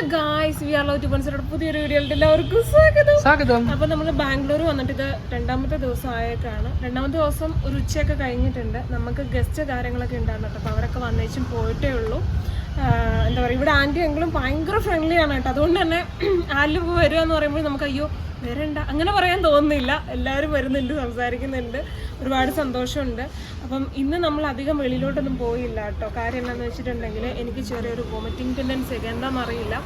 Hello guys we are love to പൺസറുടെ പുതിയൊരു വീഡിയോയിലേക്ക് എല്ലാവർക്കും സ്വാഗതം. സ്വാഗതം. അപ്പൊ നമ്മൾ ബാംഗ്ലൂർ വന്നിട്ട് ഇത് രണ്ടാമത്തെ ദിവസം ആയിട്ടാണ് രണ്ടാമത്തെ ദിവസം ഒരു ഉച്ചയൊക്കെ കഴിഞ്ഞിട്ടുണ്ട്. നമുക്ക് ഗസ്റ്റ് കാര്യങ്ങളൊക്കെ ഉണ്ടായിരുന്നു. അപ്പൊ അവരൊക്കെ വന്നേച്ചും പോയിട്ടേ ഉള്ളൂ. എന്താ പറയുക ഇവിടെ ആന്റി എങ്കിലും ഭയങ്കര ഫ്രണ്ട്ലി ആണ് കേട്ടോ. അതുകൊണ്ട് തന്നെ ആരിലും വരിക എന്ന് പറയുമ്പോൾ നമുക്ക് അയ്യോ വരണ്ട. അങ്ങനെ പറയാൻ തോന്നുന്നില്ല. എല്ലാവരും വരുന്നുണ്ട് സംസാരിക്കുന്നുണ്ട്. ഒരുപാട് സന്തോഷമുണ്ട്. അപ്പം ഇന്ന് നമ്മൾ അധികം വെളിയിലോട്ടൊന്നും പോയില്ല കേട്ടോ. കാര്യം എന്താണെന്ന് വെച്ചിട്ടുണ്ടെങ്കിൽ എനിക്ക് ചെറിയൊരു വോമിറ്റിംഗ് ടെൻഡൻസി ഒക്കെ എന്താണെന്ന് അറിയില്ല.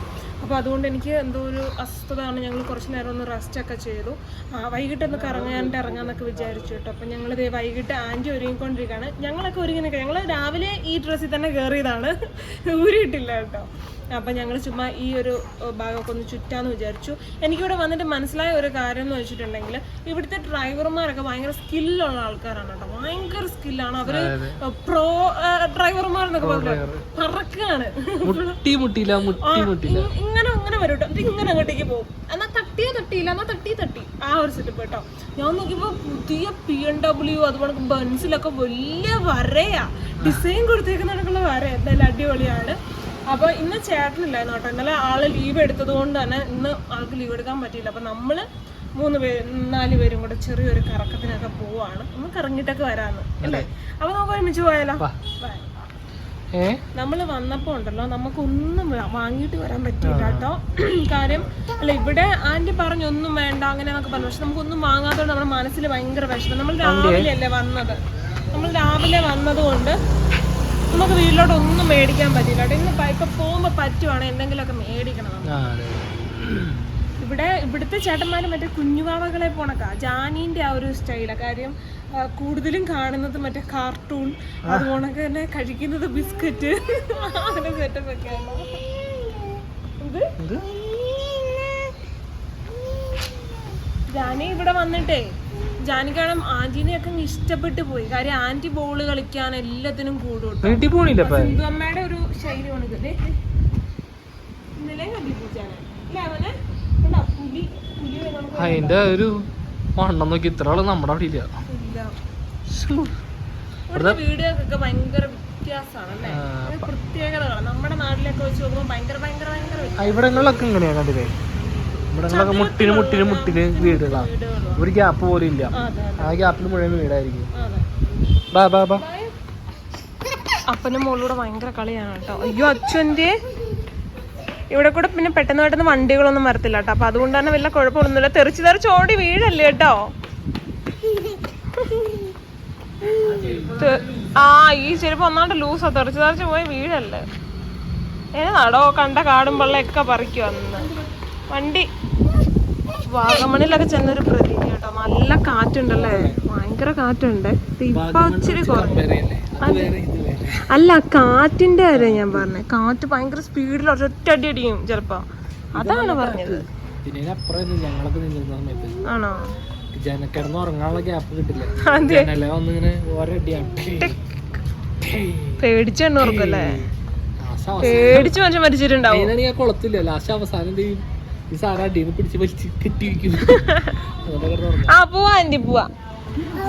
അപ്പോൾ അതുകൊണ്ട് എനിക്ക് എന്തോ ഒരു അസ്വസ്ഥതയാണ്. ഞങ്ങൾ കുറച്ച് നേരം ഒന്ന് റെസ്റ്റ് ഒക്കെ ചെയ്തു. വൈകിട്ട് വൈകിട്ടൊന്ന് കറങ്ങാനായിട്ട് ഇറങ്ങാന്നൊക്കെ വിചാരിച്ചു കേട്ടോ. അപ്പം ഞങ്ങൾ ദേ വൈകിട്ട് ആന്റി ഒരുങ്ങിക്കൊണ്ടിരിക്കുകയാണ്. ഞങ്ങളൊക്കെ ഒരുങ്ങി ഞങ്ങൾ രാവിലെ ഈ ഡ്രസ്സിൽ തന്നെ കയറിയതാണ് ഊരിയിട്ടില്ല കേട്ടോ. അപ്പം ഞങ്ങൾ ചുമ്മാ ഈ ഒരു ഭാഗമൊക്കെ ഒന്ന് ചുറ്റാന്ന് വിചാരിച്ചു. എനിക്കിവിടെ വന്നിട്ട് മനസ്സിലായ ഒരു കാര്യം എന്ന് വെച്ചിട്ടുണ്ടെങ്കിൽ ഇവിടുത്തെ ഡ്രൈവർമാരൊക്കെ ഭയങ്കര സ്കില്ലുള്ള ആൾക്കാരാണ് കേട്ടോ. ഭയങ്കര സ്കില്ലാണ്. അവർ പ്രോ ഡ്രൈവർമാർ എന്നൊക്കെ പറഞ്ഞു പറക്കാണ്. ഇങ്ങനെ അങ്ങനെ വരും കേട്ടോ. ഇങ്ങനെ അങ്ങോട്ടേക്ക് പോകും. എന്നാ തട്ടിയ തട്ടിയില്ല. എന്നാ തട്ടി തട്ടി. ആ ഒരു സെറ്റപ്പ് കേട്ടോ. ഞാൻ നോക്കിയപ്പോ പുതിയ പി എൻ ഡബ്ല്യു അതുപോലെ ബൺസിലൊക്കെ വലിയ വരയാ. ഡിസൈൻ കൊടുത്തേക്കുന്നതിനൊക്കെയുള്ള വര. എന്തായാലും അടിപൊളിയാണ്. അപ്പൊ ഇന്ന് ചേട്ടനില്ലായിരുന്നു കേട്ടോ. ഇന്നലെ ആൾ ലീവ് എടുത്തത് കൊണ്ട് തന്നെ ഇന്ന് ആൾക്ക് ലീവ് എടുക്കാൻ പറ്റിയില്ല. അപ്പൊ നമ്മൾ മൂന്ന് പേര് നാല് പേരും കൂടെ ചെറിയൊരു കറക്കത്തിനൊക്കെ പോവാണ്. ഒന്ന് കറങ്ങിട്ടൊക്കെ വരാന്ന്. അല്ലേ? അപ്പൊ നമുക്ക് ഒരുമിച്ച് പോയാലോ? നമ്മൾ വന്നപ്പോ നമ്മൾ വന്നപ്പോൾ ഉണ്ടല്ലോ നമുക്കൊന്നും വാങ്ങിയിട്ട് വരാൻ പറ്റില്ല കേട്ടോ. കാര്യം അല്ല ഇവിടെ ആന്റി പറഞ്ഞു ഒന്നും വേണ്ട അങ്ങനെ എന്നൊക്കെ പറഞ്ഞു. പക്ഷെ നമുക്കൊന്നും വാങ്ങാത്തതുകൊണ്ട് നമ്മുടെ മനസ്സിൽ ഭയങ്കര വിഷമം. നമ്മൾ രാവിലെ അല്ലേ വന്നത്? നമ്മൾ രാവിലെ വന്നത് കൊണ്ട് നമുക്ക് വീട്ടിലോട്ട് ഒന്നും മേടിക്കാൻ പറ്റില്ല കേട്ടോ. ഇന്ന് ഇപ്പൊ പോകുമ്പോ പറ്റുവാണ് എന്തെങ്കിലുമൊക്കെ മേടിക്കണം. ഇവിടെ ഇവിടുത്തെ ചേട്ടന്മാരും മറ്റേ കുഞ്ഞുവാവകളെ പോണക്കാ. ജാനീന്റെ ആ ഒരു സ്റ്റൈലാ. കാര്യം കൂടുതലും കാണുന്നത് മറ്റേ കാർട്ടൂൺ അതുപോലെ തന്നെ കഴിക്കുന്നത് ബിസ്ക്കറ്റ് അങ്ങനെ സെറ്റപ്പ് ഒക്കെയാണ് ഇത്? ഇത്? ജാനി ഇവിടെ വന്നിട്ടേ. ജാനിക്കാണം ആന്റീനെയൊക്കെ ഒക്കെ ഇഷ്ടപ്പെട്ടു പോയി. കാര്യം ആന്റി ബോൾ കളിക്കാൻ എല്ലാത്തിനും കൂടും വീട്ടിൽ പോണില്ല സിന്ധു അമ്മയുടെ ഒരു ശൈലിയാണ് ഇത്. ഇന്നലെ അതിന്റെ ഒരു വണ്ണം നോക്കി ഇത്ര ആൾ നമ്മുടെ അവിടെ ഇല്ല. വീടുകൾക്കൊക്കെ ഭയങ്കര വ്യത്യാസമാണ് അല്ലേ ഒരു പ്രത്യേകതകളാണ്. നമ്മുടെ നാട്ടിലൊക്കെ വെച്ച് നോക്കുമ്പോൾ ഭയങ്കര ഭയങ്കര ഭയങ്കര ഇവിടങ്ങളിലൊക്കെ ഇങ്ങനെയാണ് കണ്ടില്ലേ? ഇവിടങ്ങളിലൊക്കെ മുട്ടിന് മുട്ടിന് മുട്ടിന് വീടുകളാ. ഒരു ഗ്യാപ്പ് പോലും ഇല്ല. ആ, ഗ്യാപ്പിൽ മുഴുവൻ വീടായിരിക്കും. ബാ ബാ ബാ. അപ്പനും മോളൂടെ ഭയങ്കര കളിയാണ് കേട്ടോ. അയ്യോ അച്ഛന്റെ. ഇവിടെ കൂടെ പിന്നെ പെട്ടെന്ന് പെട്ടെന്ന് വണ്ടികളൊന്നും വരത്തില്ല കേട്ടോ. അപ്പൊ അതുകൊണ്ട് തന്നെ വല്ല കുഴപ്പമൊന്നുമില്ല. തെറിച്ച് തെറിച്ച് ഓടി വീഴല്ലേ കേട്ടോ? ആ ഈ ചെരുപ്പ് ഒന്നാണ്ട് ലൂസാ. തെറിച്ച് തെറിച്ച് പോയി വീഴല്ലേ? ഏതാടോ കണ്ട കാടും വെള്ളമൊക്കെ പറിക്കും അന്ന്. വണ്ടി. വാഗമണിലൊക്കെ ചെന്നൊരു പ്രതീതി കേട്ടോ. നല്ല കാറ്റുണ്ടല്ലേ? ഭയങ്കര കാറ്റുണ്ട്. ഇപ്പൊ ഇച്ചിരി കുറഞ്ഞു. അല്ല? കാറ്റിന്റെ കാര്യം ഞാൻ പറഞ്ഞത് കാറ്റ് ഭയങ്കര സ്പീഡിൽ ഒറ്റ അടി അടിയും ചെലപ്പോ. അതാണ് പറഞ്ഞത്. ആണോ? ജനക്കിടന്ന് ഉറങ്ങാനുള്ള ഗ്യാപ്പ് കിട്ടില്ല. അതെ. ജനല വന്നിങ്ങനെ ഒരടിയാണ് പേടിച്ചെണ്ണ ഓർക്കല്ലേ ലാസ്റ്റ് അവസാനം പേടിച്ച് മനുഷ്യൻ മരിച്ചിട്ടുണ്ടാവും. കുളത്തില്ല. ലാസ്റ്റ് അവസാനം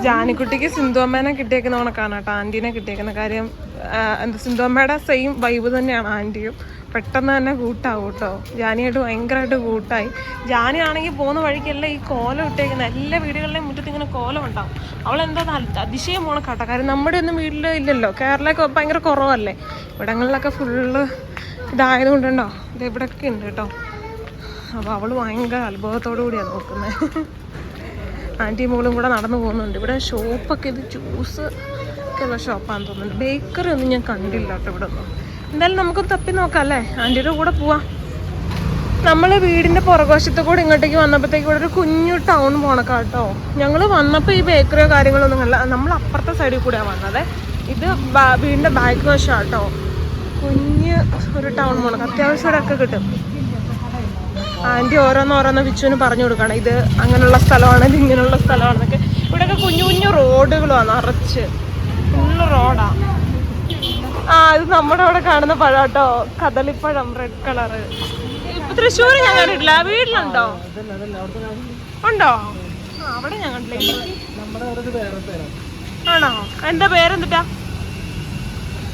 ജാനിക്കുട്ടിക്ക് സിന്ധു അമ്മേനെ കിട്ടിയേക്കുന്ന കണക്കാണ് കേട്ടോ. ആന്റീനെ കിട്ടിയേക്കുന്ന കാര്യം എന്താ സിന്ധു അമ്മയുടെ സെയിം വൈബ് തന്നെയാണ് ആന്റിയും. പെട്ടെന്ന് തന്നെ കൂട്ടാവും കേട്ടോ. ജാനിയായിട്ട് ഭയങ്കരമായിട്ട് കൂട്ടായി. ജാനി ആണെങ്കിൽ പോകുന്ന വഴിക്കെല്ലാം ഈ കോലം ഇട്ടേക്കുന്ന. എല്ലാ വീടുകളിലെയും മുറ്റത്ത് ഇങ്ങനെ കോലം ഉണ്ടാവും. അവൾ എന്താ അതിശയം പോണ കേട്ടോ കാര്യം നമ്മുടെ ഒന്നും വീട്ടിൽ ഇല്ലല്ലോ. കേരളമൊക്കെ ഭയങ്കര കുറവല്ലേ. ഇവിടങ്ങളിലൊക്കെ ഫുള്ള് ഇതായത് കൊണ്ടുണ്ടോ? ഇത് ഇവിടെയൊക്കെ ഉണ്ട് കേട്ടോ. അപ്പോൾ അവൾ ഭയങ്കര അത്ഭുതത്തോടു കൂടിയാണ് നോക്കുന്നത് ആന്റി മോളും കൂടെ നടന്നു പോകുന്നുണ്ട്. ഇവിടെ ഷോപ്പൊക്കെ ഇത് ജ്യൂസ് ഒക്കെ ഉള്ള ഷോപ്പാന്ന് തോന്നുന്നുണ്ട്. ബേക്കറി ഒന്നും ഞാൻ കണ്ടില്ല കേട്ടോ ഇവിടെ ഒന്നും എന്തായാലും നമുക്ക് തപ്പി നോക്കാം അല്ലേ? ആന്റിയുടെ കൂടെ പോവാം. നമ്മൾ വീടിന്റെ പുറകോശത്ത് കൂടെ ഇങ്ങോട്ടേക്ക് വന്നപ്പോഴത്തേക്ക് ഇവിടെ ഒരു കുഞ്ഞു ടൗൺ പോണക്കാ കേട്ടോ. ഞങ്ങൾ വന്നപ്പോൾ ഈ ബേക്കറിയോ കാര്യങ്ങളൊന്നും അല്ല നമ്മൾ അപ്പുറത്തെ സൈഡിൽ കൂടെയാണ് വന്നത്. ഇത് വീടിന്റെ ബാക്ക് വശമാണ് കേട്ടോ. കുഞ്ഞ് ഒരു ടൗൺ പോണക്ക് അത്യാവശ്യം ഇവിടെയൊക്കെ കിട്ടും. ആന്റി ഓരോന്ന് ഓരോന്ന് വിച്ചുവിന് പറഞ്ഞു കൊടുക്കണം ഇത് അങ്ങനെയുള്ള സ്ഥലമാണ് ഇത് ഇങ്ങനെയുള്ള സ്ഥലമാണെന്നൊക്കെ. ഇവിടെയൊക്കെ കുഞ്ഞു കുഞ്ഞു റോഡുകളാണ് നിറച്ച്. ഫുള്ള് റോഡാ. ആ ഇത് നമ്മുടെ അവിടെ കാണുന്ന പഴം കേട്ടോ. കദളിപ്പഴം റെഡ് കളറ് തൃശ്ശൂർ ഞാൻ കണ്ടിട്ടില്ല. വീട്ടിലുണ്ടോ? ഉണ്ടോ? അവിടെ ഞാൻ കണ്ടില്ല. ആണോ? എന്താ പേരെന്തിട്ടാ?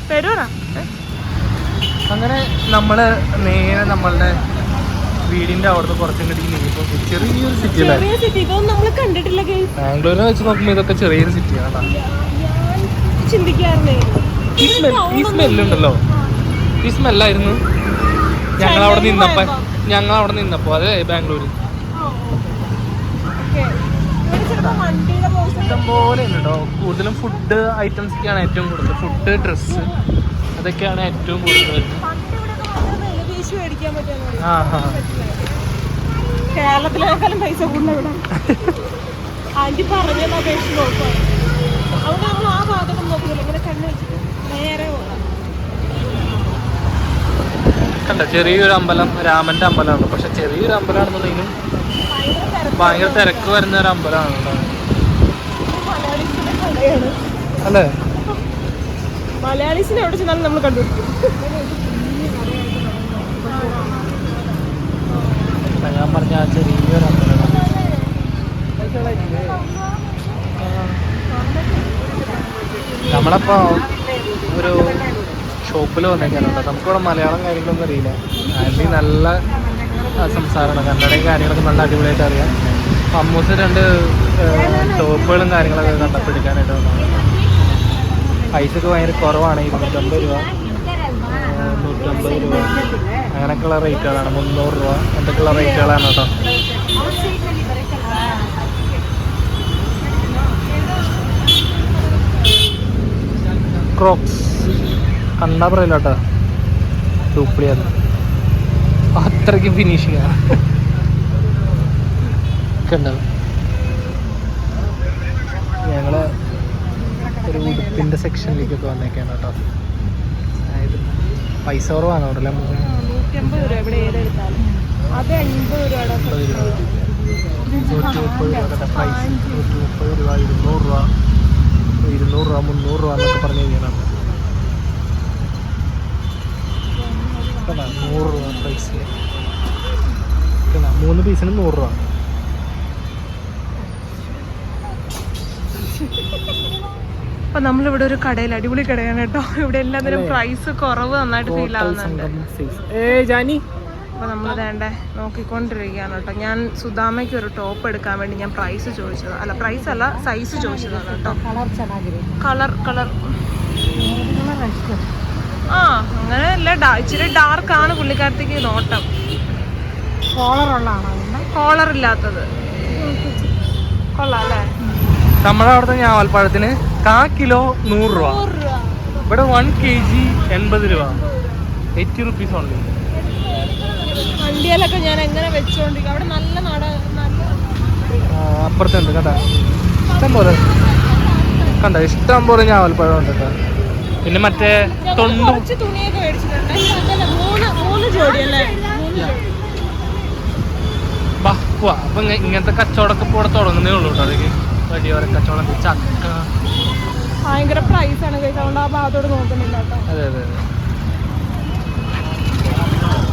പേര് പറ അങ്ങനെ നമ്മൾ നേരെ നമ്മളുടെ വീടിന്റെ അവിടുന്ന് കുറച്ചും നീങ്ങിപ്പോ ചെറിയൊരു സിറ്റി ബാംഗ്ലൂരിനെ വെച്ച് നോക്കുമ്പോ ഇതൊക്കെ ചെറിയൊരു സിറ്റിയാണ് ഈ ഈ സ്മെല്ലുണ്ടല്ലോ ഈ സ്മെല്ലായിരുന്നു ഞങ്ങൾ അവിടെ നിന്നപ്പോ ഞങ്ങൾ അവിടെ നിന്നപ്പോ അതെ ബാംഗ്ലൂര് ഇഷ്ടംപോലെ ഉണ്ട് കൂടുതലും ഫുഡ് ഐറ്റംസ് ഒക്കെയാണ് ഏറ്റവും കൂടുതൽ. ഫുഡ് ഡ്രസ്സ് അതൊക്കെയാണ് ഏറ്റവും കൂടുതൽ. ആ ഹാ കേരളത്തിലേക്കാളും പൈസ കൂടുതൽ ഇവിടെ. ആന്റി പറഞ്ഞ അപേക്ഷിച്ച് നോക്കുക. അവിടെ നമ്മൾ ആ ഭാഗത്തും നോക്കുന്നില്ല. ഇങ്ങനെ കണ്ണു വെച്ചിട്ട് നേരെ കണ്ട? ചെറിയൊരു അമ്പലം രാമന്റെ അമ്പലമാണ്. പക്ഷെ ചെറിയൊരു അമ്പലമാണെന്നുണ്ടെങ്കിലും ഭയങ്കര തിരക്ക് വരുന്ന ഒരു അമ്പലമാണ് അല്ലേ? മലയാളീസിനെ എവിടെ ചെന്നാലും നമ്മൾ കണ്ടുപിടിക്കും. ഞാൻ പറഞ്ഞ ആ ചെറിയൊരു അമ്പലമാണ് നമ്മളപ്പോ ഒരു ഷോപ്പിൽ വന്നേക്കാനുണ്ട് നമുക്കിവിടെ മലയാളം കാര്യങ്ങളൊന്നും അറിയില്ല. ആന്റി നല്ല സംസാരമാണ്. കന്നഡയും കാര്യങ്ങളൊക്കെ നല്ല അടിപൊളിയായിട്ട് അറിയാം. അമ്മൂസ് രണ്ട് ടോപ്പുകളും കാര്യങ്ങളൊക്കെ കണ്ടപ്പിടിക്കാനായിട്ട് വന്നതാണ്. പൈസ ഒക്കെ ഭയങ്കര കുറവാണ്. ഇരുന്നൂറ്റമ്പത് രൂപ. നൂറ്റമ്പത് രൂപ. അങ്ങനെയൊക്കെയുള്ള റേറ്റുകളാണ് മുന്നൂറ് രൂപ. എന്തൊക്കെയുള്ള റേറ്റുകളാണ് കേട്ടോ. ക്രോക്സ് കണ്ടാ പറയില്ല കേട്ടോ. ഡൂപ്ലി അത് അത്രയ്ക്ക് ഫിനിഷിങ് ആണ്. ഞങ്ങൾ ഒരു ഉടുപ്പിന്റെ സെക്ഷനിലേക്കൊക്കെ വന്നേക്കാണ് കേട്ടോ. പൈസ കുറവാണ് അവിടെ നൂറ്റമ്പത് രൂപ ഇവിടെ ഏതെടുത്താലും അത് രൂപയുടെ രൂപ. നൂറ്റി മുപ്പത് രൂപ പ്രൈസ് നൂറ്റി മുപ്പത് രൂപ ഇരുന്നൂറ് രൂപ. ഇരുന്നൂറ് രൂപ മുന്നൂറ് രൂപ എന്നൊക്കെ പറഞ്ഞു കഴിഞ്ഞാൽ നൂറ് രൂപ പ്രൈസ് കണ്ടാ മൂന്ന് പീസിന് നൂറ് രൂപ. അപ്പൊ നമ്മളിവിടെ ഒരു കടയിൽ അടിപൊളി കടയാണ് കേട്ടോ. ഇവിടെ എല്ലാത്തിനും പ്രൈസ് കുറവ് നന്നായിട്ട് ഫീൽ ആവുന്നുണ്ട്. ഏ ജാനി. അപ്പൊ നമ്മൾ വേണ്ട നോക്കിക്കൊണ്ടിരിക്കുകയാണ് കേട്ടോ. ഞാൻ സുധാമയ്ക്ക് ഒരു ടോപ്പ് എടുക്കാൻ വേണ്ടി ഞാൻ പ്രൈസ് ചോദിച്ചത്. അല്ല പ്രൈസ് അല്ല സൈസ് ചോദിച്ചതാണ് കേട്ടോ. കളർ കളർ ആ അങ്ങനെ അല്ല ഇച്ചിരി ഡാർക്ക് ആണ് പുള്ളിക്കാരത്തേക്ക് നോട്ടം. കോളർ ഉള്ളതാണോ? കോളർ ഇല്ലാത്തത്. കൊള്ളാം അല്ലേ? നമ്മുടെ അവിടുത്തെ ഞാവൽപ്പഴത്തിന് കാ കിലോ നൂറ് രൂപ. ഇവിടെ വൺ കെ ജി എൺപത് രൂപ. എയ്റ്റി റുപ്പീസ് ഉണ്ട് വണ്ടിയിലൊക്കെ ഞാൻ എങ്ങനെ വെച്ചോണ്ടിരിക്കും? അവിടെ നല്ല നട നല്ല അപ്പുറത്തുണ്ട് കേട്ടാ ഇഷ്ടം പോലെ. കണ്ട? ഇഷ്ടം പോലെ ഞാവൽപ്പഴം ഉണ്ട് കേട്ടോ. പിന്നെ മറ്റേ തൊണ്ടും അപ്പൊ ഇങ്ങനത്തെ കച്ചവടമൊക്കെ ഇവിടെ തുടങ്ങുന്നേ ഉള്ളൂ കേട്ടോ അതൊക്കെ വലിയ കച്ചവടം ചക്ക ഭയങ്കര പ്രൈസ് ആണ് അതുകൊണ്ട് ആ ഭാഗത്തോട് നോക്കുന്നില്ല അതെ അതെ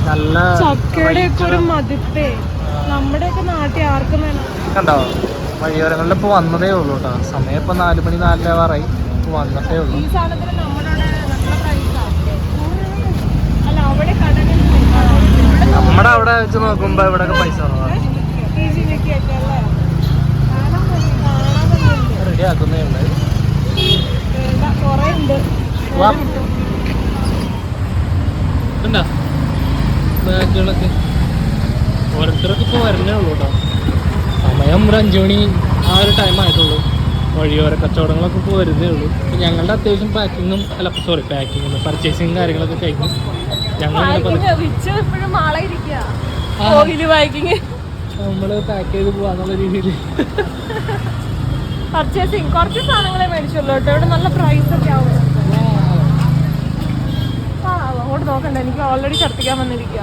നല്ല ചക്കയുടെ ഒക്കെ ഒരു മതിപ്പേ. നമ്മുടെയൊക്കെ നാട്ടിൽ ആർക്കും വേണം കണ്ടോ? വഴിയോരങ്ങളിൽ ഇപ്പോൾ വന്നതേ ഉള്ളൂ കേട്ടോ. സമയം ഇപ്പോൾ നാല് മണി ആറായി ഇപ്പോൾ വന്നിട്ടേ ഉള്ളൂ. ഈ സാധനത്തിന് നമ്മുടെ നമ്മുടെ അവിടെ വെച്ച് നോക്കുമ്പോൾ ഇവിടെയൊക്കെ പൈസ കുറവാണ് ഈ ജില്ലക്കൊക്കെ അല്ലേ കാണാൻ തന്നെ റെഡി ആക്കുന്നേ ഉണ്ട്. ബാഗുകളൊക്കെ. ഓരോരുത്തരൊക്കെ ഇപ്പോൾ വരുന്നേ ഉള്ളൂ കേട്ടോ സമയം ഒരു അഞ്ചു മണി ആ ഒരു ടൈം ആയിട്ടുള്ളൂ. വഴിയോര കച്ചവടങ്ങളൊക്കെ ഇപ്പോൾ വരുന്നേ ഉള്ളൂ. ഇപ്പം ഞങ്ങളുടെ അത്യാവശ്യം പാക്കിങ്ങും അല്ല സോറി പാക്കിങ്ങും പർച്ചേസിങ്ങും കാര്യങ്ങളൊക്കെ കഴിഞ്ഞു. ഞങ്ങൾ നമ്മൾ പാക്ക് ചെയ്ത് പോകാന്നുള്ള രീതിയിൽ പർച്ചേസിങ്. കുറച്ച് സാധനങ്ങളെ മേടിച്ചുള്ളൂ കേട്ടോ. ഇവിടെ നല്ല പ്രൈസ് ഒക്കെ ആവും. ആ അങ്ങോട്ട് നോക്കണ്ട. എനിക്ക് ഓൾറെഡി ഛർദ്ദിക്കാൻ വന്നിരിക്കുക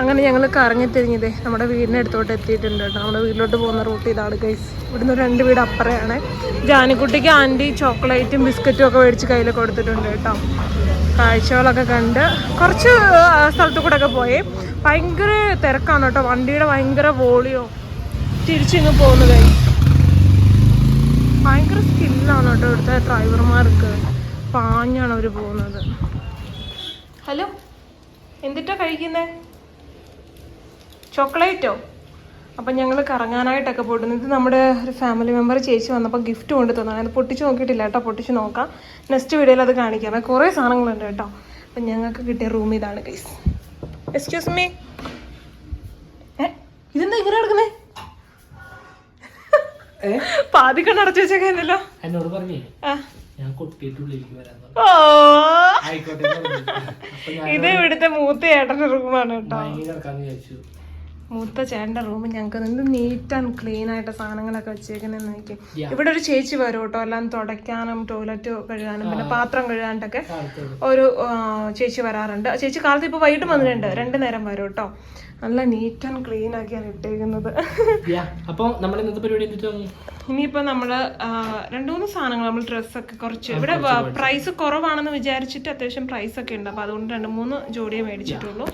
അങ്ങനെ ഞങ്ങൾ കറങ്ങി തിരിഞ്ഞത് നമ്മുടെ വീടിന്റെ അടുത്തോട്ട് എത്തിയിട്ടുണ്ട് കേട്ടോ. നമ്മുടെ വീട്ടിലോട്ട് പോകുന്ന റൂട്ട് ഇതാണ് ഗൈസ് ഇവിടുന്ന് രണ്ട് വീട് അപ്പുറയാണ്. ജാനിക്കുട്ടിക്ക് ആന്റി ചോക്ലേറ്റും ബിസ്ക്കറ്റും ഒക്കെ മേടിച്ച് കയ്യിൽ കൊടുത്തിട്ടുണ്ട് കേട്ടോ. കാഴ്ചകളൊക്കെ കണ്ട് കുറച്ച് സ്ഥലത്ത് കൂടെ ഒക്കെ പോയി. ഭയങ്കര തിരക്കാണ് കേട്ടോ. വണ്ടിയുടെ ഭയങ്കര വോളിയോ. തിരിച്ചിങ്ങ് പോകുന്നത് ഭയങ്കര സ്കില്ലാണ് കേട്ടോ ഇവിടുത്തെ ഡ്രൈവർമാർക്ക് പാഞ്ഞാണ് അവർ പോകുന്നത്. ഹലോ എന്തിട്ടാ കഴിക്കുന്നേ? ചോക്ലേറ്റോ? അപ്പം ഞങ്ങൾ കറങ്ങാനായിട്ടൊക്കെ പോയിട്ടുണ്ട്. ഇത് നമ്മുടെ ഒരു ഫാമിലി മെമ്പർ ചേച്ചി വന്നപ്പോൾ ഗിഫ്റ്റ് കൊണ്ട് തന്നാണ് അത് പൊട്ടിച്ച് നോക്കിയിട്ടില്ല കേട്ടോ പൊട്ടിച്ച് നോക്കാം. നെക്സ്റ്റ് വീഡിയോയിൽ അത് കാണിക്കാം. കുറേ സാധനങ്ങളുണ്ട് കേട്ടോ. അപ്പം ഞങ്ങൾക്ക് കിട്ടിയ റൂം ഇതാണ് ഗൈസ് എക്സ്ക്യൂസ് മീ ഏ ഇതെന്താ ഇങ്ങനെ കിടക്കുന്നേ പാതി കണ്ണടച്ചു വെച്ചേക്കാന്നല്ലോ. എന്നോട് പറഞ്ഞേ ആ. ഞാൻ കൊട്ടിയിട്ടുള്ളിലേക്ക് വരാൻ ഇത് ഇവിടുത്തെ മൂത്ത ചേട്ടന്റെ റൂമാണ് കേട്ടോ. മൂത്ത ചേട്ടന്റെ റൂം ഞങ്ങൾക്ക് എന്ത് നീറ്റ് ആൻഡ് ക്ലീൻ ആയിട്ട് സാധനങ്ങളൊക്കെ വെച്ചേക്കുന്നതെന്ന് നോക്കി ഇവിടെ ഒരു ചേച്ചി വരും കേട്ടോ എല്ലാം തുടയ്ക്കാനും ടോയ്ലറ്റ് കഴുകാനും പിന്നെ പാത്രം കഴുകാനൊക്കെ ഒരു ചേച്ചി വരാറുണ്ട്. ചേച്ചി കാലത്ത് ഇപ്പൊ വൈകിട്ട് വന്നിട്ടുണ്ട് രണ്ടു നേരം വരും കേട്ടോ. നല്ല നീറ്റ് ആൻഡ് ക്ലീൻ ആക്കിയാണ് ഇട്ടേക്കുന്നത്. യാ അപ്പൊ നമ്മൾ ഇന്നത്തെ പരിപാടി എന്തിട്ടാണ് ഇനിയിപ്പോ നമ്മൾ രണ്ടു മൂന്ന് സാധനങ്ങൾ നമ്മൾ ഡ്രസ്സൊക്കെ കുറച്ച്. ഇവിടെ പ്രൈസ് കുറവാണെന്ന് വിചാരിച്ചിട്ട് അത്യാവശ്യം പ്രൈസ് ഒക്കെ ഉണ്ട്. അപ്പൊ അതുകൊണ്ട് രണ്ട് മൂന്ന് ജോഡിയെ മേടിച്ചിട്ടുള്ളൂ.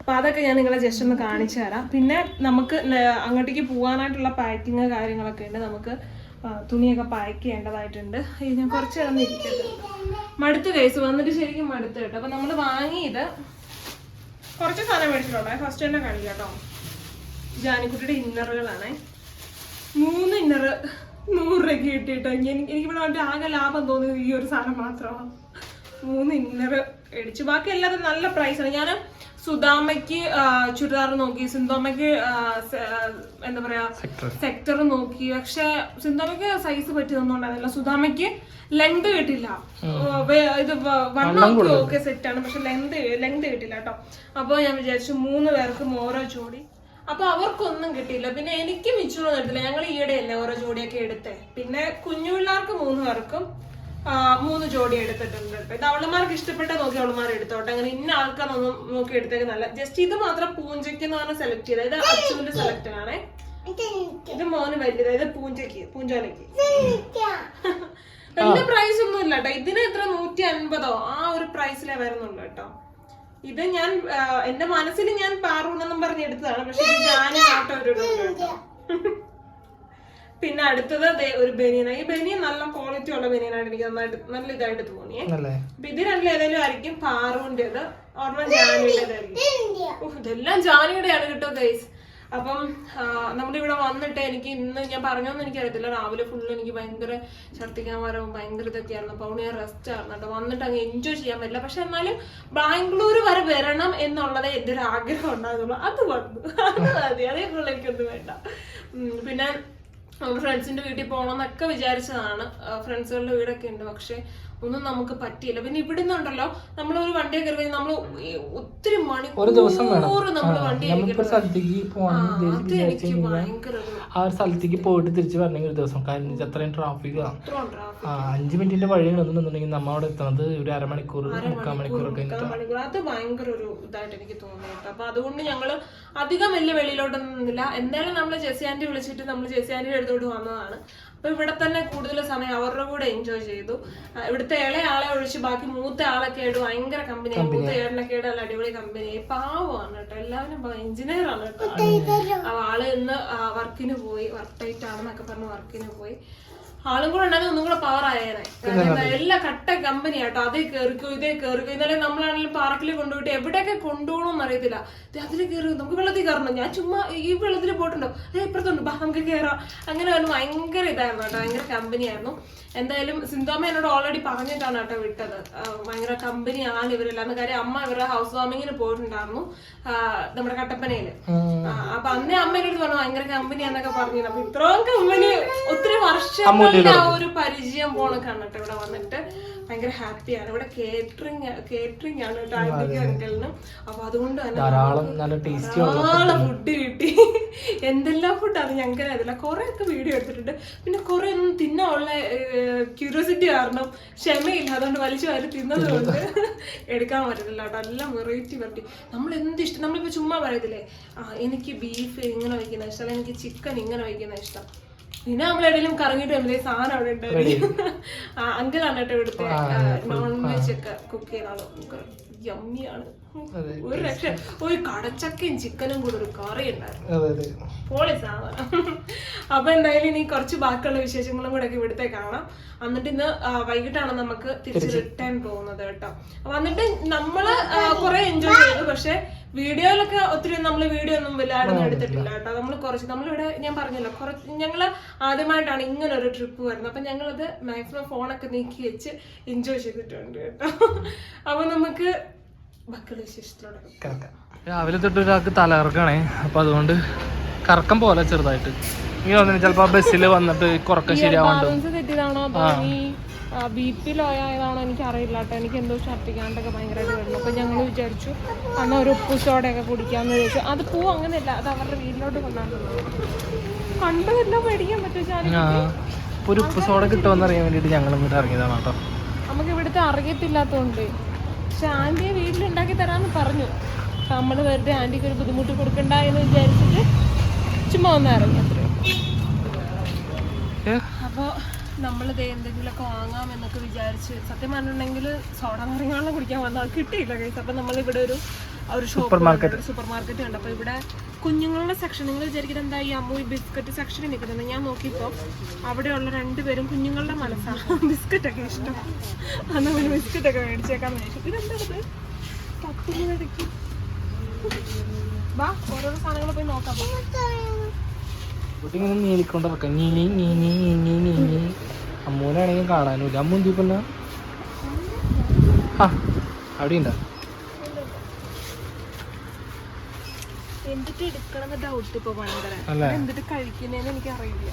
അപ്പൊ അതൊക്കെ ഞാൻ നിങ്ങളെ ജസ്റ്റ് ഒന്ന് കാണിച്ചു തരാം. പിന്നെ നമുക്ക് അങ്ങോട്ടേക്ക് പോകാനായിട്ടുള്ള പാക്കിങ് കാര്യങ്ങളൊക്കെ ഉണ്ട്. നമുക്ക് തുണിയൊക്കെ പാക്ക് ചെയ്യേണ്ടതായിട്ടുണ്ട്. ഞാൻ കുറച്ച് നേരം ഇരിക്കട്ടെ മടുത്ത് കേസ് വന്നിട്ട് ശരിക്കും മടുത്ത് കേട്ടോ. അപ്പൊ നമ്മൾ വാങ്ങിയത് കുറച്ച് സാധനം മേടിച്ചിട്ടുണ്ടോ ഫസ്റ്റ് തന്നെ കാണിക്കാം കേട്ടോ ജാനിക്കുട്ടിയുടെ ഇന്നറുകളാണേ. മൂന്ന് ഇന്നർ നൂറ് രൂപയ്ക്ക് കിട്ടിയിട്ടോ എനിക്ക് വന്നിട്ട് ആകെ ലാഭം തോന്നിയത് ഈ ഒരു സാധനം മാത്രമാണ്. മൂന്ന് ഇന്നർ മേടിച്ചു. ബാക്കി എല്ലാവരും നല്ല പ്രൈസാണ് ഞാൻ സുദാമയ്ക്ക് ചുരിദാർ നോക്കി. സിന്തോമയ്ക്ക് എന്താ പറയാ സെക്ടർ നോക്കി. പക്ഷെ സിന്തോമയ്ക്ക് സൈസ് പറ്റിയതൊന്നുണ്ടായിരുന്നില്ല സുദാമയ്ക്ക് ലെങ്ത് കിട്ടില്ല. ഇത് വണ്ണമൊക്കെ ഓക്കെ സെറ്റ് ആണ്. പക്ഷെ ലെങ്ത് ലെങ്ത് കിട്ടില്ല കേട്ടോ. അപ്പോൾ ഞാൻ വിചാരിച്ചു മൂന്ന് പേർക്കും ഓരോ ജോഡി. അപ്പൊ അവർക്കൊന്നും കിട്ടിയില്ല. പിന്നെ എനിക്ക് മിച്ചൊന്നും എടുത്തില്ല. ഞങ്ങൾ ഈയിടെയല്ലേ ഓരോ ജോഡിയൊക്കെ എടുത്തേ. പിന്നെ കുഞ്ഞു പിള്ളേർക്ക് മൂന്ന് പേർക്കും മൂന്ന് ജോഡി എടുത്തിട്ടുണ്ട്. കേട്ടോ ഇത് അവളമാർക്ക് ഇഷ്ടപ്പെട്ട നോക്കി അവളമാർ എടുത്തോട്ടെ. അങ്ങനെ ഇന്ന ആൾക്കാരൊന്നും നോക്കി എടുത്തേക്ക് നല്ല ജസ്റ്റ് ഇത് മാത്രം പൂഞ്ചയ്ക്ക് എന്ന് പറഞ്ഞാൽ സെലക്ട് ചെയ്തത്. ഇത് അച്ഛന്റെ സെലക്ട് ആണേ. ഇത് മോന് വലിയത്. അതായത് പൂഞ്ചയ്ക്ക് പൂഞ്ചോലയ്ക്ക്. എന്റെ പ്രൈസ് ഒന്നും ഇല്ല കേട്ടോ ഇതിന് എത്ര? നൂറ്റി അൻപതോ ആ ഒരു പ്രൈസിലേ വരുന്നുള്ളൂ കേട്ടോ ഇത് ഞാൻ എന്റെ മനസ്സിൽ ഞാൻ പാറൂണെന്നും പറഞ്ഞ് എടുത്തതാണ്. പക്ഷെ ഞാൻ ആട്ടോ ഒരു. പിന്നെ അടുത്തത് ദേ ഒരു ബനിയന ഈ ബനിയൻ നല്ല ക്വാളിറ്റി ഉള്ള ബനിയനായിട്ട് എനിക്ക് നന്നായിട്ട് നല്ല ഇതായിട്ട് തോന്നിയേ. അല്ലേ? അപ്പൊ ഇത് രണ്ടിൽ ഏതെങ്കിലും ആയിരിക്കും. പാറുവിന്റേത് ഓർമ്മ ജാനിയുടേതായിരിക്കും. ഉഫ്, ഇതെല്ലാം ജാനിയുടെയാണ് കേട്ടോ ഗൈസ് അപ്പം നമ്മുടെ നമ്മളിവിടെ വന്നിട്ട് എനിക്ക് ഇന്ന് ഞാൻ പറഞ്ഞോന്ന് എനിക്കറിയത്തില്ല. രാവിലെ ഫുള്ള് എനിക്ക് ഭയങ്കര ഛർദ്ദിക്കാൻ വരവും ഭയങ്കര ഇതൊക്കെ ആയിരുന്നു അപ്പോൾ ഞാൻ റെസ്റ്റ് ആയിരുന്നു കേട്ടോ. വന്നിട്ട് അങ്ങ് എൻജോയ് ചെയ്യാൻ പറ്റില്ല. പക്ഷെ എന്നാലും ബാംഗ്ലൂർ വരെ വരണം എന്നുള്ളതേ എന്റെ ഒരു ആഗ്രഹം ഉണ്ടാകുള്ളൂ അത് വന്നു. അത് മതി. അതേപോലെ എനിക്കൊന്നും വേണ്ട. പിന്നെ ഫ്രണ്ട്സിന്റെ വീട്ടിൽ പോകണം എന്നൊക്കെ വിചാരിച്ചതാണ് ഫ്രണ്ട്സുകളുടെ വീടൊക്കെ ഉണ്ട്. പക്ഷെ ഒന്നും നമുക്ക് പറ്റിയില്ല. പിന്നെ ഇവിടെ നിന്നുണ്ടല്ലോ നമ്മൾ ഒരു വണ്ടി കയറി നമ്മൾ ഒത്തിരി മണിക്കൂർ നമ്മൾ വണ്ടി അത് എനിക്ക് ഭയങ്കര ഒരു ആ ഒരു സ്ഥലത്തേക്ക് പോയിട്ട് തിരിച്ച് വരണമെങ്കിൽ ഒരു ദിവസം. കാരണം അത്രയും ട്രാഫിക്കാണ് അഞ്ചു മിനിറ്റിന്റെ വഴി ഉണ്ടെന്നുണ്ടെങ്കിൽ നമ്മ അവിടെ എത്തണത് ഒരു അരമണിക്കൂർ മുക്കാൽ മണിക്കൂർ അത് ഭയങ്കര ഒരു ഇതായിട്ട് എനിക്ക് തോന്നിയിട്ട് അപ്പൊ അതുകൊണ്ട് ഞങ്ങൾ അധികം വലിയ വെളിയിലോട്ടൊന്നും നിന്നില്ല. എന്തായാലും നമ്മൾ ജെസി ആന്റി വിളിച്ചിട്ട് നമ്മൾ ജെസി ആന്റിയുടെ അടുത്തോട്ട് വന്നതാണ്. അപ്പൊ ഇവിടെ തന്നെ കൂടുതൽ സമയം അവരുടെ കൂടെ എൻജോയ് ചെയ്തു. ഇവിടുത്തെ ഇളയ ആളെ ഒഴിച്ച് ബാക്കി മൂത്ത ആളൊക്കെ ആയിട്ട് ഭയങ്കര കമ്പനിയായി മൂത്ത ഏട്ടനൊക്കെ ആയിട്ട് നല്ല അടിപൊളി കമ്പനിയായി പാവമാണ് കേട്ടോ. എല്ലാവരും എഞ്ചിനീയർ ആണ് കേട്ടോ. ആ ആൾ ഇന്ന് വർക്കിന് പോയി. വർക്ക് ടൈറ്റ് ആണെന്നൊക്കെ പറഞ്ഞ് വർക്കിന് പോയി. ആളും കൂടെ ഉണ്ടെങ്കിൽ ഒന്നും കൂടെ പവർ ആയേനെ. എല്ലാ കട്ട കമ്പനി ആട്ടോ അതേ കേറിക്കോ ഇതേ കേറിക്കോ ഇന്നലെ നമ്മളാണെങ്കിലും പാർക്കിൽ കൊണ്ടുപോയിട്ട് എവിടെയൊക്കെ കൊണ്ടുപോകണമെന്ന് അറിയത്തില്ല. അതിൽ കയറി നമുക്ക് വെള്ളത്തിൽ കയറണം. ഞാൻ ചുമ്മാ ഈ വെള്ളത്തിൽ പോയിട്ടുണ്ടോ. അതേ ഇപ്പുറത്തുണ്ട്. ബാ നമുക്ക് കയറാം അങ്ങനെ വന്ന് ഭയങ്കര ഇതായിരുന്നു കേട്ടോ. ഭയങ്കര കമ്പനിയായിരുന്നു എന്തായാലും സിന്ധോമ എന്നോട് ഓൾറെഡി പറഞ്ഞിട്ടാണ് കേട്ടോ വിട്ടത്. ഭയങ്കര കമ്പനി ആണ് ഇവരെല്ലാം. കാര്യം അമ്മ ഇവരുടെ ഹൗസ് വാമിങ്ങിന് പോയിട്ടുണ്ടായിരുന്നു. നമ്മുടെ കട്ടപ്പനയിൽ. അപ്പൊ അന്നേ അമ്മ എന്നോട് പറഞ്ഞു ഭയങ്കര കമ്പനിയാന്നൊക്കെ പറഞ്ഞു അപ്പൊ ഇത്രയും കമ്പനി ഒത്തിരി വർഷങ്ങളുടെ ആ ഒരു പരിചയം പോണ കണ്ടിട്ട് ഇവിടെ വന്നിട്ട് ഭയങ്കര ഹാപ്പിയാണ്. ഇവിടെ കേറ്ററിംഗ് കേറ്ററിംഗ് ആണ് ആന്റിക്ക് അങ്കിളിനും. അപ്പൊ അതുകൊണ്ട് തന്നെ ധാരാളം നല്ല ടേസ്റ്റി ധാരാളം ഫുഡ് കിട്ടി. എന്തെല്ലാം ഫുഡാണ് ഞങ്ങൾക്ക് അറിയത്തില്ല. കുറെ ഒക്കെ വീഡിയോ എടുത്തിട്ടുണ്ട്. പിന്നെ കുറെ ഒന്നും തിന്നാനുള്ള ക്യൂരിയോസിറ്റി കാരണം ക്ഷമയില്ല. അതുകൊണ്ട് വലിച്ചു വാരി തിന്നത് കൊണ്ട് എടുക്കാൻ പറ്റത്തില്ല കേട്ടോ. എല്ലാം വെറൈറ്റി വെറൈറ്റി നമ്മൾ എന്ത് ഇഷ്ടം? നമ്മളിപ്പോ ചുമ്മാ പറയത്തില്ലേ? ആ എനിക്ക് ബീഫ് ഇങ്ങനെ വയ്ക്കുന്ന ഇഷ്ടം. അല്ലെങ്കിൽ എനിക്ക് ചിക്കൻ ഇങ്ങനെ വയ്ക്കുന്ന ഇഷ്ടം. പിന്നെ നമ്മൾ എവിടെയെങ്കിലും കറങ്ങിയിട്ട് വരുമ്പോൾ ഈ സാധനം അവിടെ ഉണ്ടാവും അങ്കിളാണ് കേട്ടോ ഇവിടുത്തെ നോൺ വെജ് ഒക്കെ കുക്ക് ചെയ്യുന്ന യമ്മിയാണ് ഒരു രക്ഷ ഒരു കടച്ചക്കയും ചിക്കനും കൂടെ ഒരു കറി ഉണ്ടായിരുന്നു. പോളി സാധനം. അപ്പൊ എന്തായാലും ഇനി കുറച്ച് ബാക്കിയുള്ള വിശേഷങ്ങളും കൂടെ ഒക്കെ ഇവിടുത്തെ കാണാം. എന്നിട്ട് ഇന്ന് വൈകിട്ടാണ് നമുക്ക് തിരിച്ച് റിട്ടേൺ പോകുന്നത് കേട്ടോ. വന്നിട്ട് നമ്മൾ കുറെ എൻജോയ് ചെയ്തു. പക്ഷെ വീഡിയോയിലൊക്കെ ഒത്തിരി നമ്മൾ വീഡിയോ ഒന്നും വലുതായിട്ടൊന്നും എടുത്തിട്ടില്ല കേട്ടോ. നമ്മൾ കുറച്ച് നമ്മളിവിടെ ഞാൻ പറഞ്ഞല്ലോ കുറച്ച് ഞങ്ങൾ ആദ്യമായിട്ടാണ് ഇങ്ങനെ ഒരു ട്രിപ്പ് വരുന്നത്. അപ്പൊ ഞങ്ങളത് മാക്സിമം ഫോണൊക്കെ നീക്കി വെച്ച് എൻജോയ് ചെയ്തിട്ടുണ്ട് കേട്ടോ. അപ്പൊ നമുക്ക് ബാക്കിയുള്ള വിശേഷത്തിലൂടെ കിടക്കാം. രാവിലെ തൊട്ട് ഒരാൾക്ക് തലകറക്കണേ അപ്പൊ അതുകൊണ്ട് കറക്കം പോലെ ചെറുതായിട്ട്. ഇങ്ങനെ ചിലപ്പോ ബസ്സിൽ വന്നിട്ട് കുറക്കം ശരിയാവാണ്ട്. ബി പി ലോ ആയതാണോ എനിക്ക് അറിയില്ല കേട്ടോ. എനിക്ക് എന്തോ ഛർദ്ദിക്കാണ്ടൊക്കെ ഭയങ്കരമായിട്ട് വരുന്നു. അപ്പോൾ ഞങ്ങൾ വിചാരിച്ചു അന്ന് ഒരു ഉപ്പ് കുടിക്കാമെന്ന് ചോദിച്ചു വിചാരിച്ചു. അത് പൂ അങ്ങനെയല്ല അത് അവരുടെ വീട്ടിലോട്ട് കൊണ്ടാണ് കണ്ടതെല്ലാം മേടിക്കാൻ പറ്റും ഒരു ഉപ്പ് സോഡ കിട്ടുമെന്ന് അറിയാൻ വേണ്ടിട്ട് ഞങ്ങൾ ഇങ്ങോട്ട് ഇറങ്ങിയതാണ് കേട്ടോ. നമുക്ക് ഇവിടുത്തെ അറിയത്തില്ലാത്തതുകൊണ്ട്. പക്ഷെ ആന്റിയെ വീട്ടിലുണ്ടാക്കി തരാമെന്ന് പറഞ്ഞു. നമ്മൾ വെറുതെ ആന്റിക്ക് ഒരു ബുദ്ധിമുട്ട് കൊടുക്കണ്ട എന്ന് വിചാരിച്ചിട്ട് ചുമ്മാ ഒന്ന് ഇറങ്ങി അത്രയും അപ്പോൾ നമ്മളിത് എന്തെങ്കിലുമൊക്കെ വാങ്ങാം എന്നൊക്കെ വിചാരിച്ച് സത്യം പറഞ്ഞിട്ടുണ്ടെങ്കിൽ സോഡ നാരങ്ങാളം കുടിക്കാൻ വന്നാൽ അത് കിട്ടിയില്ല കൈസ് അപ്പം നമ്മളിവിടെ ഒരു ഒരു ഷോപ്പ് സൂപ്പർ മാർക്കറ്റ് ഉണ്ട്. അപ്പോൾ ഇവിടെ കുഞ്ഞുങ്ങളുടെ സെക്ഷൻ നിങ്ങൾ വിചാരിക്കുന്നത് എന്താ ഈ അമ്മു ബിസ്ക്കറ്റ് സെക്ഷനിൽ നിൽക്കുന്നത്? ഞാൻ നോക്കിയപ്പോൾ അവിടെയുള്ള രണ്ടുപേരും കുഞ്ഞുങ്ങളുടെ മനസ്സാണ് ബിസ്ക്കറ്റൊക്കെ ഇഷ്ടം. അന്ന് ഒരു ബിസ്ക്കറ്റൊക്കെ മേടിച്ചേക്കാൻ മേടിച്ചു ഇതെന്താ ഇത് പത്ത് രൂപയ്ക്ക് വാ ഓരോരോ സാധനങ്ങൾ പോയി നോക്കാം. ഇങ്ങനെ നീലിക്കൊണ്ട് ഇറക്കാം നീനി നീനി നീനി നീനി അമ്മൂനാണെങ്കിൽ കാണാനുമില്ല അമ്മു എന്തി പിന്നെ ആ അവിടെ ഉണ്ടോ എന്തിട്ട് എടുക്കണം ഡൗട്ട് ഇപ്പൊ ഭയങ്കര. എന്തിട്ട് കഴിക്കുന്നതെന്ന് എനിക്ക് അറിയില്ല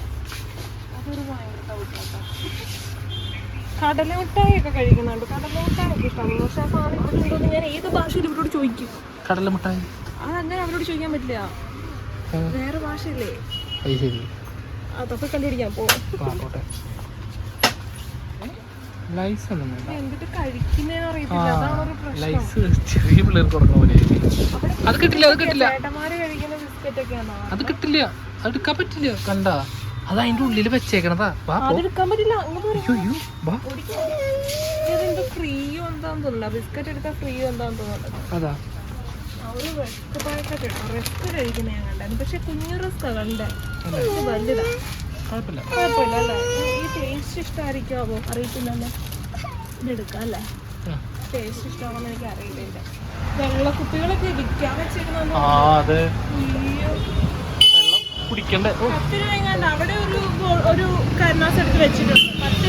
അതൊരു ഭയങ്കര ഡൗട്ട് കേട്ടോ. കടല മിഠായി ഒക്കെ കഴിക്കുന്നുണ്ട്. കടല മിഠായി ഒക്കെ ഇഷ്ടമാണ് പക്ഷെ സാധനം ഇവിടെ ഉണ്ടോന്ന് ഞാൻ ഏത് ഭാഷയിൽ ഇവരോട് ചോദിക്കും. കടലമിഠായി അതങ്ങനെ അവരോട് ചോദിക്കാൻ പറ്റില്ല. വേറെ ഭാഷയില്ലേ? അത് ശരി. അതൊക്കെ കണ്ടുപിടിക്കാൻ പോ. ആ പോട്ടെ. ലൈസ് ഒന്നും ലൈസ് ചെറിയ പിള്ളേർക്ക് കൊടുക്കുന്ന പോലെ അത് കിട്ടില്ല അത് കിട്ടില്ല. അത് കിട്ടില്ല. അത് എടുക്കാൻ പറ്റില്ല. കണ്ട? അത് അതിന്റെ ഉള്ളിൽ വെച്ചേക്കണതാ. അതാ. ഒരു റസ്ക് പാക്കറ്റ് ഇട്ടോ റസ്ക് കഴിക്കുന്ന ഞാൻ കണ്ടായിരുന്നു പക്ഷെ കുഞ്ഞു റസ്ക് കണ്ടേ? ഇത് വലുതാ. കുഴപ്പമില്ല. കുഴപ്പമില്ല അല്ലേ? ഈ- ടേസ്റ്റ് ഇഷ്ടമായിരിക്കാവോ അറിയത്തില്ലല്ലോ. ഇതെടുക്കാം അല്ലേ? ടേസ്റ്റ് ഇഷ്ടമാണെന്ന് എനിക്ക് അറിയില്ല. വെള്ളക്കുപ്പികളൊക്കെ വിൽക്കാൻ വെച്ചേക്കുന്ന ആ അതെ. വെള്ളം കുടിക്കണ്ടേ? ഓ. പത്ത് രൂപ എങ്ങാണ്ട് അവിടെ ഒരു ഒരു എടുത്ത് വെച്ചിട്ടുണ്ട്. പത്ത്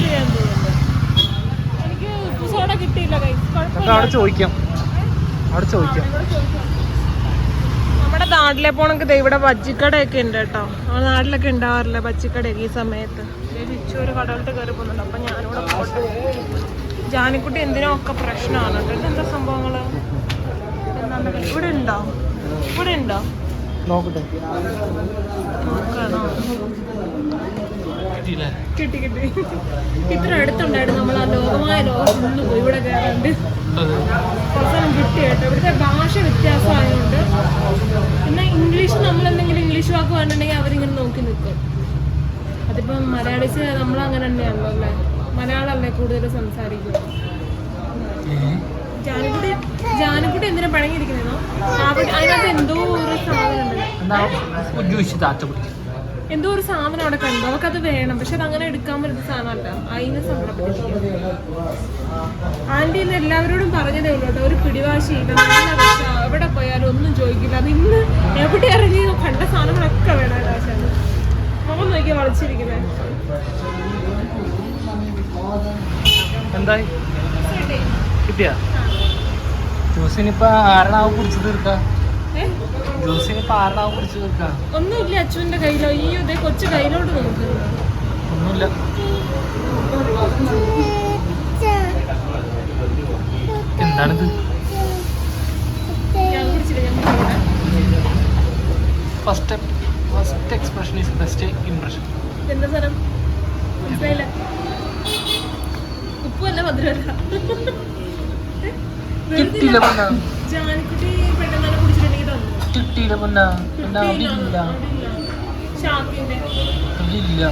എനിക്ക് ഉപ്പ് സോഡ കിട്ടിയില്ല കൈ അവിടെ ചോദിക്കാം. അവിടെ ചോദിക്കാം. നാട്ടിലെ പോണെങ്കിൽ ദേ ഇവിടെ ബജ്ജിക്കടയൊക്കെ ഉണ്ട് കേട്ടോ. നമ്മുടെ നാട്ടിലൊക്കെ ഉണ്ടാവാറില്ല ബജ്ജിക്കടയൊക്കെ ഈ സമയത്ത്? ഒരു കടകളിട്ട് കയറി പോകുന്നുണ്ട്. അപ്പൊ ഞാനിവിടെ പോട്ടെ. ജാനിക്കുട്ടി എന്തിനോ ഒക്കെ പ്രശ്നമാണ്. എന്താ സംഭവങ്ങൾ? ഇവിടെ ഉണ്ടോ? ഇവിടെ ഉണ്ടോ? നോക്കട്ടെ. കിട്ടി കിട്ടി. ഇത്ര അടുത്തുണ്ടായിരുന്നു. നമ്മൾ ആ ലോകമായ ലോകം പോയി ഇവിടെ കയറാണ്ട്. കുറച്ചൊന്നും അവസാനം കിട്ടി കേട്ടോ. ഇവിടുത്തെ ഭാഷ വ്യത്യാസമായതുകൊണ്ട് പിന്നെ ഇംഗ്ലീഷ് നമ്മൾ എന്തെങ്കിലും പറഞ്ഞിട്ടുണ്ടെങ്കിൽ അവരിങ്ങനെ നോക്കി നിൽക്കും അതിപ്പം മലയാളീസ് നമ്മൾ അങ്ങനെ തന്നെയാണല്ലോ അല്ലേ? മലയാളമല്ലേ കൂടുതൽ സംസാരിക്കുന്നത്? ജാനക്കുട്ടി ജാനക്കുട്ടി എന്തിനാ പഴങ്ങിയിരിക്കുന്നതോ അതിനകത്ത് എന്തോ ഒരു സാധനം ഉണ്ട് എന്തോ ഒരു സാധനം അവിടെ കണ്ടു. അത് വേണം. പക്ഷെ അത് അങ്ങനെ എടുക്കാൻ പറ്റുന്ന സാധനമല്ല. അതിന് സങ്കടപ്പെട്ടിരിക്കും ആന്റി ഇന്ന് എല്ലാവരോടും പറഞ്ഞതേ ഉള്ളൂ കേട്ടോ. ഒരു പിടിവാശി നല്ല. എവിടെ പോയാലും ഒന്നും ചോദിക്കില്ല. അത് ഇന്ന് എവിടെ ഇറങ്ങി കണ്ട സാധനങ്ങളൊക്കെ വേണം കാശാണ് മുഖം നോക്കി വളച്ചിരിക്കുന്നത് എന്തായി? കിട്ടിയാ? ജ്യൂസിനിപ്പോ ആരണാവ് കുടിച്ചു തീർക്ക? ഒന്നുമില്ല അച്ഛന്റെ കയ്യിലോ ഈ ഇതേ കൊച്ചു കയ്യിലോട്ട് നോക്ക്. ഒന്നുമില്ല. എന്താണിത്? First first expression is best impression എന്താ സ്ഥലം മനസ്സിലായില്ല. ഉപ്പല്ല മധുരമല്ല. ജാനിക്കുട്ടി ഫസ്റ്റ് കിട്ടിയില്ല പൊന്ന പിന്നെ അവിടെ ഇല്ല. അവിടെ ഇല്ല.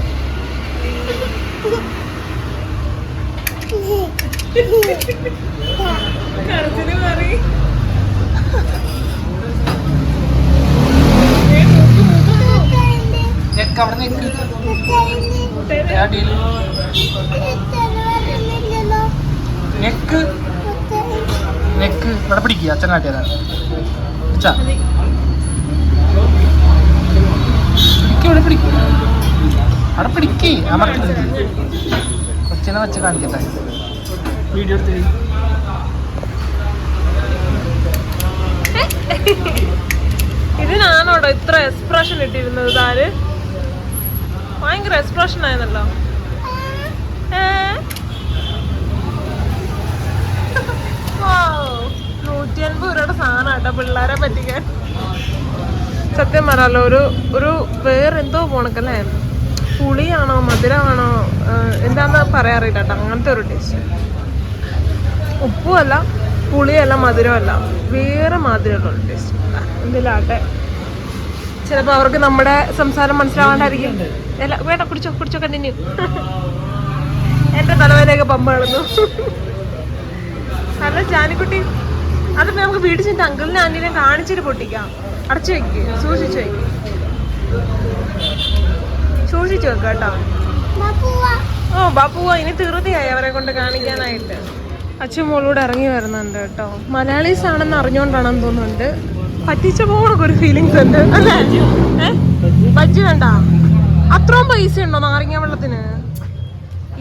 ഞെക്ക് അവിടെ നിൽക്ക് നെക്ക്. നെക്ക്. ഇവിടെ പിടിക്കുക അച്ഛൻ കാട്ടിയതാണ് അച്ഛാ. പിടിക്ക് ഇവിടെ പിടിക്ക് അവിടെ പിടിക്ക്. അമർത്തി കൊച്ചിനെ വെച്ച് കാണിക്കട്ടെ. വീഡിയോ എടുത്ത് ഇതിനാണോടോ ഇത്ര എക്സ്പ്രഷൻ ഇട്ടിരുന്നത് താര് ഭയങ്കര എക്സ്പ്രഷൻ ആയിരുന്നല്ലോ. നൂറ്റി അൻപത് രൂപയുടെ സാധനം കേട്ടോ പിള്ളേരെ പറ്റിക്കാൻ. സത്യം പറയാലോ ഒരു ഒരു വേറെന്തോ പോണക്കല്ലേ? പുളിയാണോ മധുരമാണോ എന്താന്ന് പറയാറില്ല കേട്ടോ അങ്ങനത്തെ ഒരു ടേസ്റ്റ് ഉപ്പുമല്ല പുളിയല്ല മധുരമല്ല വേറെ മാതിരിയുള്ള ഒരു ടേസ്റ്റ് എന്തിലാട്ടെ ചിലപ്പോൾ അവർക്ക് നമ്മുടെ സംസാരം മനസ്സിലാവാണ്ടായിരിക്കും. അല്ല വേണ്ട കുടിച്ചോ കുടിച്ചോ കണ്ടിന്യൂ എന്റെ തലവേനയൊക്കെ പമ്പ കളഞ്ഞു അല്ല ജാനിക്കുട്ടി അതിപ്പോ നമുക്ക് വീട്ടിൽ ചെന്നിട്ട് അങ്കിളിനെ ആന്റിനെ കാണിച്ചിട്ട് പൊട്ടിക്കാം. അടച്ചു വെക്ക് സൂക്ഷിച്ചു വെക്ക്. സൂക്ഷിച്ചു വെക്ക് കേട്ടോ. ഓ ബാപ്പുവ ഇനി തീർത്തിയായി അവരെ കൊണ്ട് കാണിക്കാനായിട്ട്. അച്ഛൻ മോളൂടെ ഇറങ്ങി വരുന്നുണ്ട് കേട്ടോ. മലയാളീസ് ആണെന്ന് അറിഞ്ഞുകൊണ്ടാണെന്ന് തോന്നുന്നുണ്ട്. പറ്റിച്ച പോകണൊക്കെ ഒരു ഫീലിങ്സ് ഉണ്ട്. അല്ലേ ബജ്ജി വേണ്ട. അത്രയും പൈസ ഉണ്ടോ നാരങ്ങ വെള്ളത്തിന്?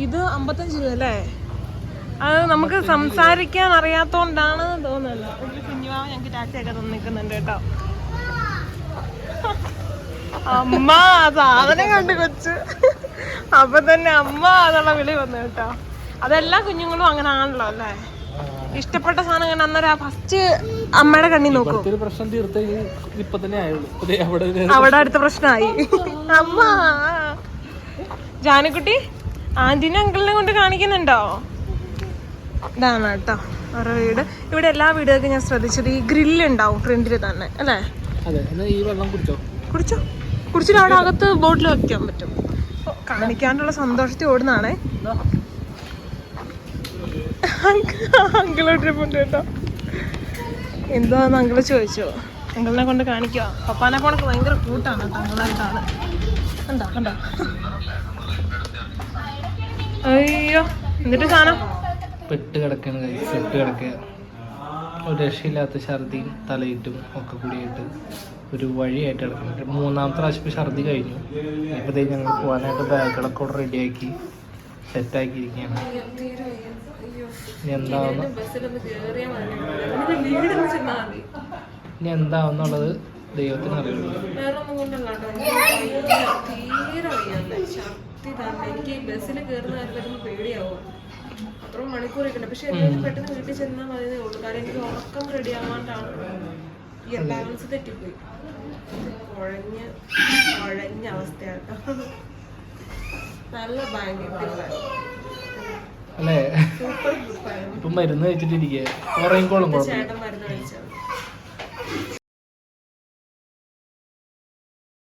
ഇത് അമ്പത്തഞ്ച് രൂപ അല്ലേ? അത് നമുക്ക് സംസാരിക്കാൻ അറിയാത്തോണ്ടാണ് തോന്നുന്നത് കുഞ്ഞുമാവ് ഞങ്ങൾക്ക് ഞങ്ങൾക്ക് ടാറ്റയൊക്കെ തന്നിക്കുന്നുണ്ട് കേട്ടോ. അമ്മ സാധനം കണ്ട് കൊച്ച്. അപ്പൊ തന്നെ അമ്മ എന്നുള്ള വിളി വന്നു കേട്ടോ. അതെല്ലാ കുഞ്ഞുങ്ങളും അങ്ങനെ ആണല്ലോ അല്ലേ? ഇഷ്ടപ്പെട്ട സാധനം കണ്ട അന്നേരം ഫസ്റ്റ് അമ്മയുടെ കണ്ണി നോക്കും. പ്രശ്നം തീർത്ത് ഇപ്പൊ തന്നെ ആയുള്ളൂ. അവിടെ അടുത്ത പ്രശ്നമായി അമ്മ. ജാനക്കുട്ടി ആന്റിനെ അങ്കിളിനെ കൊണ്ട് കാണിക്കുന്നുണ്ടോ? ഇതാണ് കേട്ടോ. ഓരോ വീട്. ഇവിടെ എല്ലാ വീടുകൾക്കും ഞാൻ ശ്രദ്ധിച്ചത് ഈ ഗ്രില്ല് ഉണ്ടാവും ഫ്രണ്ടിൽ തന്നെ അല്ലേ? അതെ എന്നാ ഈ വെള്ളം കുടിച്ചോ? കുടിച്ചോ? കുടിച്ചിട്ട് അവിടെ അകത്ത് ബോട്ടിൽ വയ്ക്കാൻ പറ്റും. കാണിക്കാനുള്ള സന്തോഷത്തിൽ ഓടുന്നാണേ അങ്കിളോട്ട് ഉണ്ട് കേട്ടോ. എന്താന്ന് അങ്കിൾ ചോദിച്ചോ? അങ്കിളിനെ കൊണ്ട് കാണിക്കുക പപ്പാനെ പോണക്ക് ഭയങ്കര കൂട്ടാണ് കേട്ടോ അങ്കിളായിട്ടാണ് കണ്ടോ കണ്ടോ? അയ്യോ എന്നിട്ട് സാധനം? പെട്ട് കിടക്കണ കൈ പെട്ട് കിടക്കുക ഒരു രക്ഷയില്ലാത്ത ഛർദിയും തലയിട്ടും ഒക്കെ കൂടിയായിട്ട് ഒരു വഴിയായിട്ട് കിടക്കുന്നുണ്ട്. മൂന്നാമത്തെ പ്രാവശ്യം ഛർദി കഴിഞ്ഞു. ഇപ്പോൾ ദേ ഞങ്ങൾ പോകാനായിട്ട് ബാഗുകളൊക്കെ കൂടെ റെഡിയാക്കി സെറ്റാക്കിയിരിക്കുകയാണ് ഇനി എന്താവുന്ന? ഇനി എന്താവുന്നുള്ളത് ദൈവത്തിന് അറിയുള്ളൂ ബസ്സിൽ കയറുന്ന പേടിയാവും. അത്രയും മണിക്കൂറൊക്കെ പക്ഷെ എല്ലാവരും പെട്ടെന്ന് വീട്ടിൽ ചെന്നാൽ മതിയേ ഉള്ളൂ. കാരണം എനിക്ക് ഉറക്കം റെഡി ആവാണ്ടാണ്. ഈ ബാലൻസ് തെറ്റിപ്പോയി. കുഴഞ്ഞ് കുഴഞ്ഞ അവസ്ഥയാട്ടോ. നല്ല ഭയങ്കര അല്ലേ? ഇപ്പം മരുന്ന് കഴിച്ചിട്ടിരിക്കുക ചേട്ടൻ മരുന്ന് കഴിച്ചത്